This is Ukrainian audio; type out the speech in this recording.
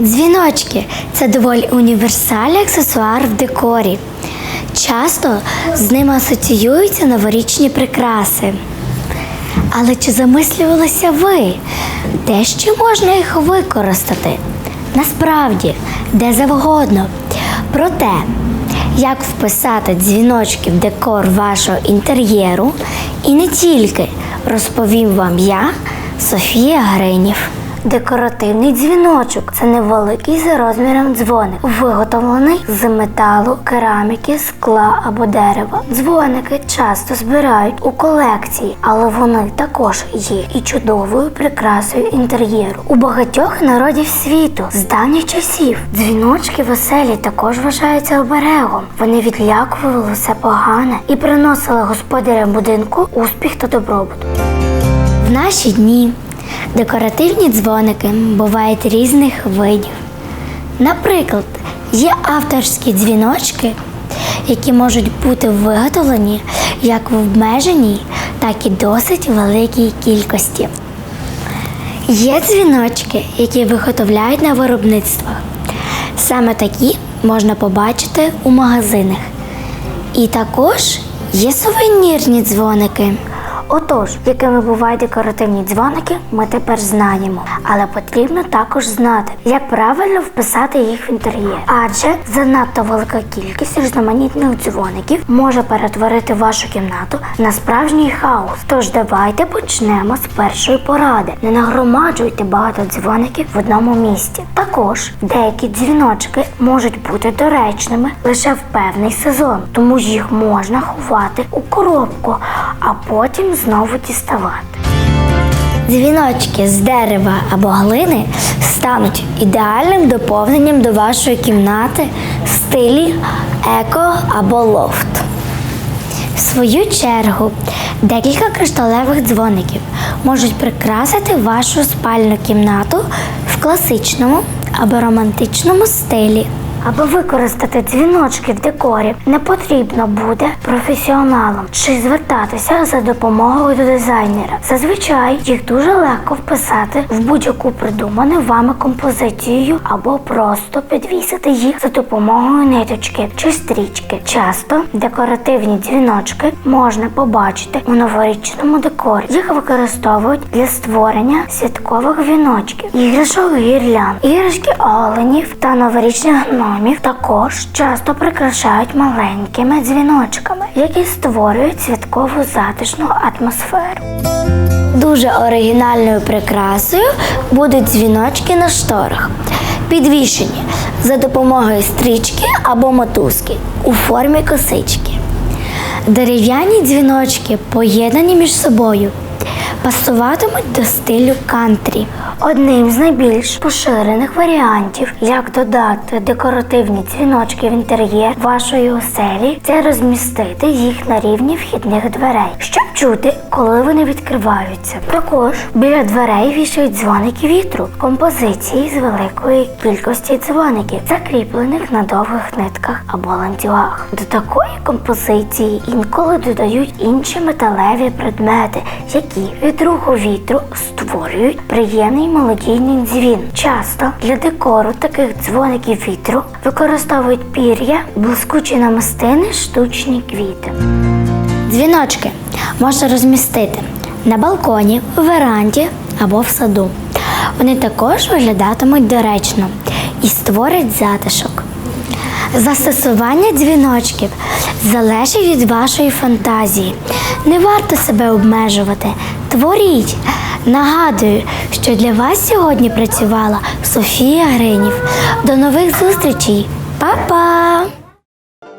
Дзвіночки це доволі універсальний аксесуар в декорі. Часто з ними асоціюються новорічні прикраси. Але чи замислювалися ви, де ще можна їх використати? Насправді, де завгодно. Проте, як вписати дзвіночки в декор вашого інтер'єру, і не тільки, розповім вам я, Софія Гринів. Декоративний дзвіночок це невеликий за розміром дзвоник, виготовлений з металу, кераміки, скла або дерева. Дзвоники часто збирають у колекції, але вони також є і чудовою прикрасою інтер'єру. У багатьох народів світу з давніх часів дзвіночки веселі також вважаються оберегом. Вони відлякували все погане і приносили господарям будинку успіх та добробут. В наші дні декоративні дзвоники бувають різних видів. Наприклад, є авторські дзвіночки, які можуть бути виготовлені як в обмеженій, так і досить великій кількості. Є дзвіночки, які виготовляють на виробництвах. Саме такі можна побачити у магазинах. І також є сувенірні дзвоники. Отож, якими бувають декоративні дзвоники, ми тепер знаємо. Але потрібно також знати, як правильно вписати їх в інтер'єр. Адже занадто велика кількість різноманітних дзвоників може перетворити вашу кімнату на справжній хаос. Тож давайте почнемо з першої поради. Не нагромаджуйте багато дзвоників в одному місці. Також деякі дзвіночки можуть бути доречними лише в певний сезон, тому їх можна ховати у коробку, а потім знову діставати. Дзвіночки з дерева або глини стануть ідеальним доповненням до вашої кімнати в стилі еко або лофт. В свою чергу, декілька кришталевих дзвоників можуть прикрасити вашу спальну кімнату в класичному або романтичному стилі. Аби використати дзвіночки в декорі, не потрібно бути професіоналом чи звертатися за допомогою до дизайнера. Зазвичай їх дуже легко вписати в будь-яку придуману вами композицію або просто підвісити їх за допомогою ниточки чи стрічки. Часто декоративні дзвіночки можна побачити у новорічному декорі. Їх використовують для створення святкових віночків, іграшок гірлянд, іграшки оленів та новорічних гномів також часто прикрашають маленькими дзвіночками, які створюють святкову затишну атмосферу. Дуже оригінальною прикрасою будуть дзвіночки на шторах, підвішені за допомогою стрічки або мотузки у формі косички. Дерев'яні дзвіночки поєднані між собою, пасуватимуть до стилю кантрі. Одним з найбільш поширених варіантів, як додати декоративні дзвіночки в інтер'єр вашої оселі, це розмістити їх на рівні вхідних дверей, чути, коли вони відкриваються. Також біля дверей вішають дзвоники вітру, композиції з великої кількості дзвоників, закріплених на довгих нитках або ланцюгах. До такої композиції інколи додають інші металеві предмети, які від руху вітру створюють приємний мелодійний дзвін. Часто для декору таких дзвоників вітру використовують пір'я, блискучі намистини, штучні квіти. Дзвіночки можна розмістити на балконі, в веранді або в саду. Вони також виглядатимуть доречно і створять затишок. Застосування дзвіночків залежить від вашої фантазії. Не варто себе обмежувати. Творіть. Нагадую, що для вас сьогодні працювала Софія Гринів. До нових зустрічей. Па-па!